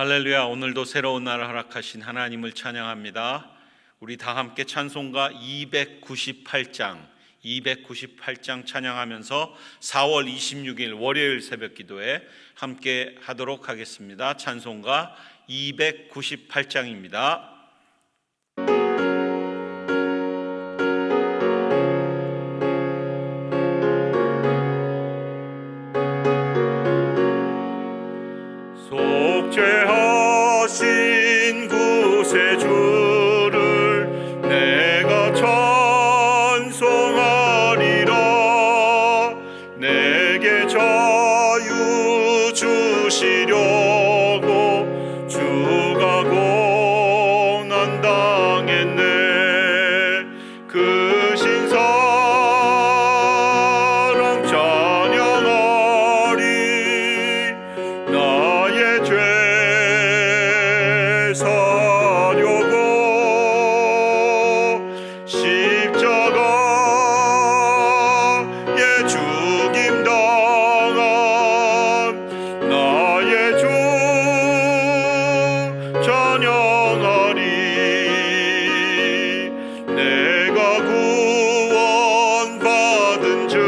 할렐루야. 오늘도 새로운 날을 허락하신 하나님을 찬양합니다. 우리 다 함께 찬송가 298장 298장 찬양하면서 4월 26일 월요일 새벽 기도에 함께 하도록 하겠습니다. 찬송가 298장입니다. 구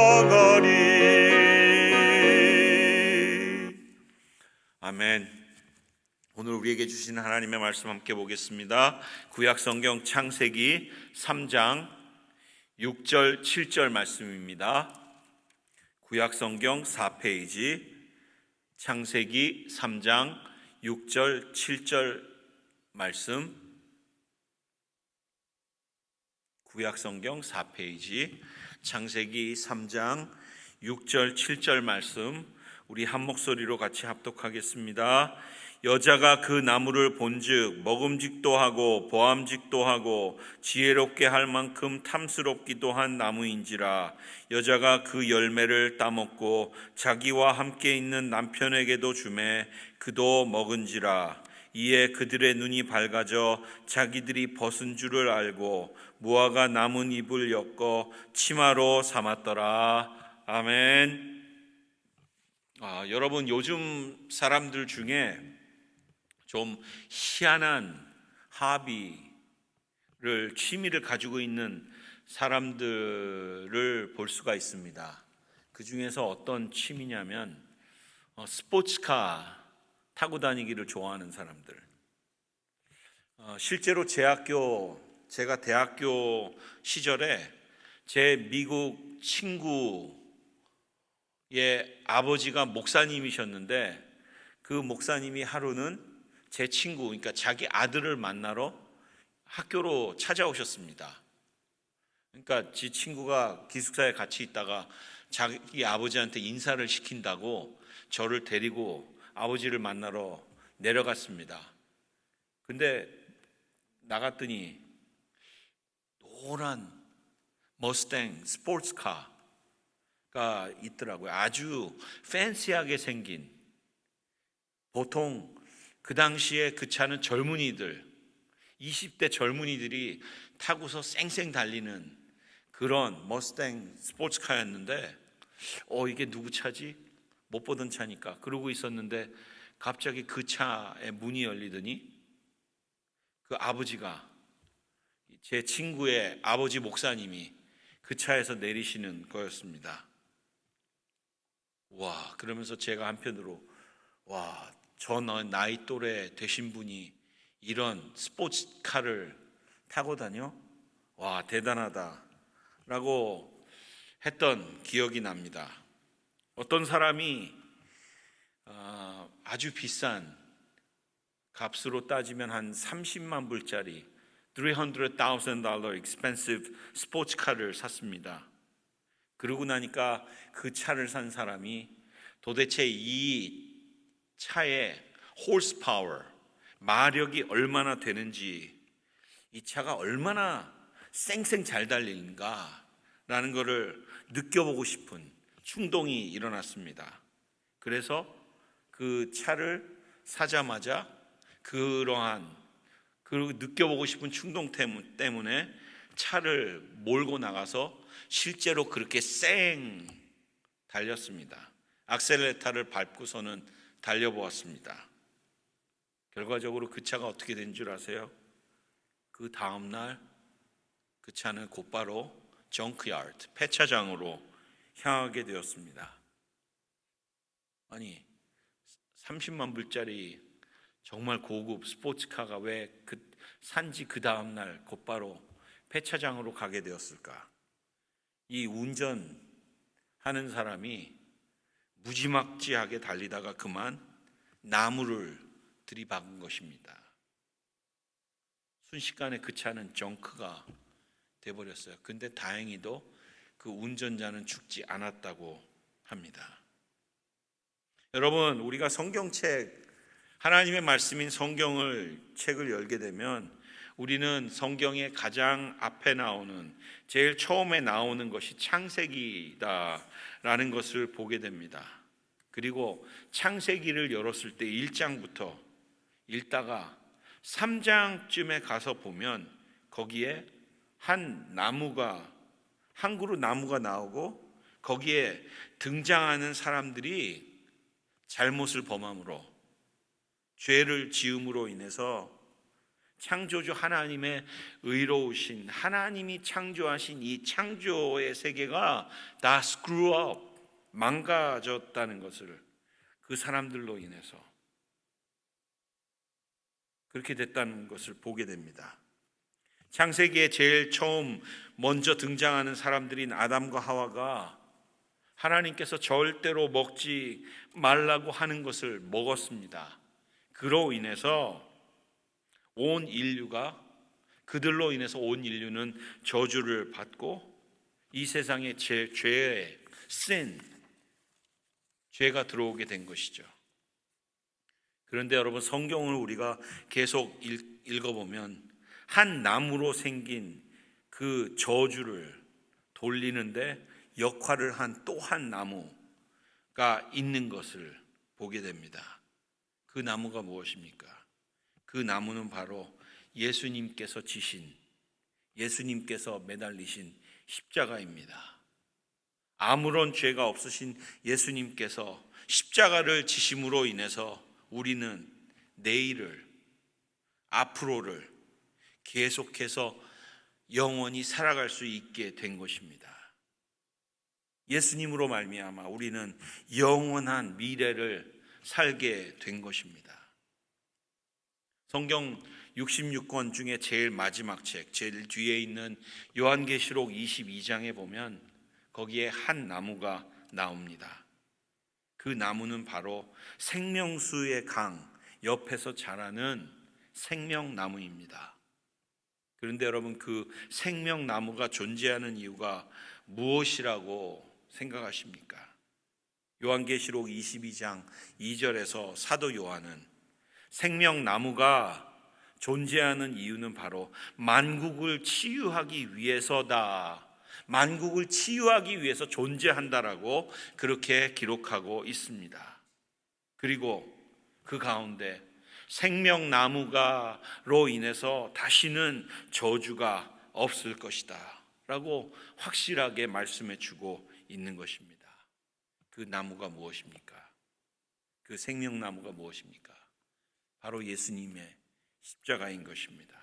찬양하리 아멘. 오늘 우리에게 주신 하나님의 말씀 함께 보겠습니다. 구약 성경 창세기 3장 6절 7절 말씀입니다. 구약 성경 4페이지 창세기 3장 6절 7절 말씀 구약 성경 4페이지 창세기 3장 6절 7절 말씀 우리 한 목소리로 같이 합독하겠습니다. 여자가 그 나무를 본즉 먹음직도 하고 보암직도 하고 지혜롭게 할 만큼 탐스럽기도 한 나무인지라 여자가 그 열매를 따먹고 자기와 함께 있는 남편에게도 주매 그도 먹은지라 이에 그들의 눈이 밝아져 자기들이 벗은 줄을 알고 무화과 남은 잎을 엮어 치마로 삼았더라. 아멘. 아, 여러분 요즘 사람들 중에 좀 희한한 합의 취미를 가지고 있는 사람들을 볼 수가 있습니다. 그 중에서 어떤 취미냐면 어, 스포츠카 타고 다니기를 좋아하는 사람들. 어, 실제로 제 학교 제가 대학교 시절에 제 미국 친구의 아버지가 목사님이셨는데 그 목사님이 하루는 제 친구 그러니까 자기 아들을 만나러 학교로 찾아오셨습니다. 그러니까 지 친구가 기숙사에 같이 있다가 자기 아버지한테 인사를 시킨다고 저를 데리고 아버지를 만나러 내려갔습니다. 근데 나갔더니 노란 머스탱 스포츠카가 있더라고요. 아주 팬시하게 생긴 보통 그 당시에 그 차는 젊은이들 20대 젊은이들이 타고서 쌩쌩 달리는 그런 머스탱 스포츠카였는데 어 이게 누구 차지? 못 보던 차니까 그러고 있었는데 갑자기 그 차의 문이 열리더니 그 아버지가 제 친구의 아버지 목사님이 그 차에서 내리시는 거였습니다. 와, 그러면서 제가 한편으로 와, 저 나이 또래 되신 분이 이런 스포츠카를 타고 다녀? 와, 대단하다. 라고 했던 기억이 납니다. 어떤 사람이 어, 아주 비싼 값으로 따지면 한 30만 불짜리 300,000 달러 expensive 스포츠카를 샀습니다. 그러고 나니까 그 차를 산 사람이 도대체 이 차의 홀스 파워, 마력이 얼마나 되는지, 이 차가 얼마나 쌩쌩 잘 달리는가라는 것을 느껴보고 싶은 충동이 일어났습니다. 그래서 그 차를 사자마자 그러한 그리고 느껴보고 싶은 충동 때문에 차를 몰고 나가서 실제로 그렇게 쌩 달렸습니다. 악셀레타를 밟고서는 달려보았습니다. 결과적으로 그 차가 어떻게 된 줄 아세요? 그 다음 날 그 차는 곧바로 정크야드, 폐차장으로 향하게 되었습니다. 아니, 30만 불짜리 정말 고급 스포츠카가 왜 그 산지 그 다음 날 곧바로 폐차장으로 가게 되었을까? 이 운전하는 사람이 무지막지하게 달리다가 그만 나무를 들이박은 것입니다. 순식간에 그 차는 정크가 돼버렸어요. 근데 다행히도 그 운전자는 죽지 않았다고 합니다. 여러분, 우리가 성경책 하나님의 말씀인 성경을 책을 열게 되면 우리는 성경의 가장 앞에 나오는 제일 처음에 나오는 것이 창세기다라는 것을 보게 됩니다. 그리고 창세기를 열었을 때 1장부터 읽다가 3장쯤에 가서 보면 거기에 한 나무가 한 그루 나무가 나오고 거기에 등장하는 사람들이 잘못을 범함으로 죄를 지음으로 인해서 창조주 하나님의 의로우신 하나님이 창조하신 이 창조의 세계가 다 up 망가졌다는 것을 그 사람들로 인해서 그렇게 됐다는 것을 보게 됩니다. 창세기에 제일 처음 먼저 등장하는 사람들인 아담과 하와가 하나님께서 절대로 먹지 말라고 하는 것을 먹었습니다. 그로 인해서 온 인류가 그들로 인해서 온 인류는 저주를 받고 이 세상에 제 죄의 sin 죄가 들어오게 된 것이죠. 그런데 여러분 성경을 우리가 계속 읽 어보면 한 나무로 생긴 그 저주를 돌리는데 역할을 한 또 한 나무가 있는 것을 보게 됩니다. 그 나무가 무엇입니까? 그 나무는 바로 예수님께서 지신 예수님께서 매달리신 십자가입니다. 아무런 죄가 없으신 예수님께서 십자가를 지심으로 인해서 우리는 내일을 앞으로를 계속해서 영원히 살아갈 수 있게 된 것입니다. 예수님으로 말미암아 우리는 영원한 미래를 살게 된 것입니다. 성경 66권 중에 제일 마지막 책, 제일 뒤에 있는 요한계시록 22장에 보면 거기에 한 나무가 나옵니다. 그 나무는 바로 생명수의 강 옆에서 자라는 생명나무입니다. 그런데 여러분 그 생명나무가 존재하는 이유가 무엇이라고 생각하십니까? 요한계시록 22장 2절에서 사도 요한은 생명나무가 존재하는 이유는 바로 만국을 치유하기 위해서다. 만국을 치유하기 위해서 존재한다라고 그렇게 기록하고 있습니다. 그리고 그 가운데 생명나무가로 인해서 다시는 저주가 없을 것이다. 라고 확실하게 말씀해 주고 있는 것입니다. 그 나무가 무엇입니까? 그 생명나무가 무엇입니까? 바로 예수님의 십자가인 것입니다.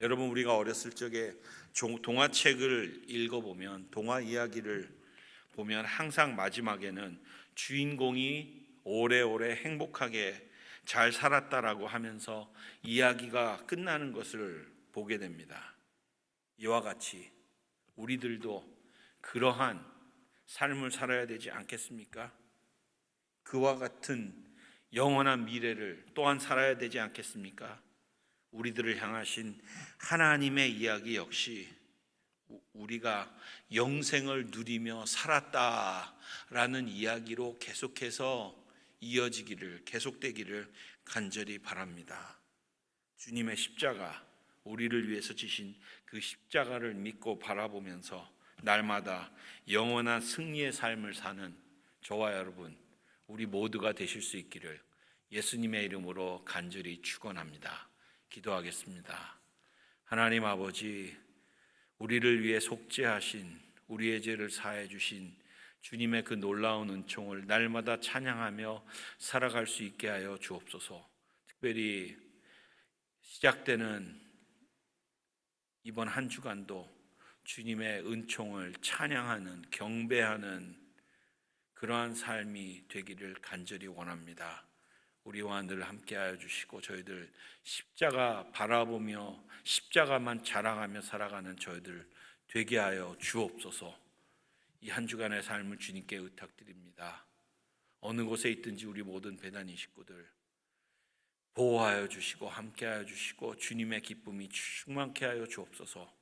여러분 우리가 어렸을 적에 동화책을 읽어보면 동화 이야기를 보면 항상 마지막에는 주인공이 오래오래 행복하게 잘 살았다라고 하면서 이야기가 끝나는 것을 보게 됩니다. 이와 같이 우리들도 그러한 삶을 살아야 되지 않겠습니까? 그와 같은 영원한 미래를 또한 살아야 되지 않겠습니까? 우리들을 향하신 하나님의 이야기 역시 우리가 영생을 누리며 살았다라는 이야기로 계속해서 이어지기를 계속되기를 간절히 바랍니다. 주님의 십자가 우리를 위해서 지신 그 십자가를 믿고 바라보면서 날마다 영원한 승리의 삶을 사는 저와 여러분 우리 모두가 되실 수 있기를 예수님의 이름으로 간절히 축원합니다. 기도하겠습니다. 하나님 아버지 우리를 위해 속죄하신 우리의 죄를 사해 주신 주님의 그 놀라운 은총을 날마다 찬양하며 살아갈 수 있게 하여 주옵소서. 특별히 시작되는 이번 한 주간도 주님의 은총을 찬양하는 경배하는 그러한 삶이 되기를 간절히 원합니다. 우리와 늘 함께하여 주시고 저희들 십자가 바라보며 십자가만 자랑하며 살아가는 저희들 되게 하여 주옵소서. 이 한 주간의 삶을 주님께 의탁드립니다. 어느 곳에 있든지 우리 모든 배단이 식구들 보호하여 주시고 함께하여 주시고 주님의 기쁨이 충만케 하여 주옵소서.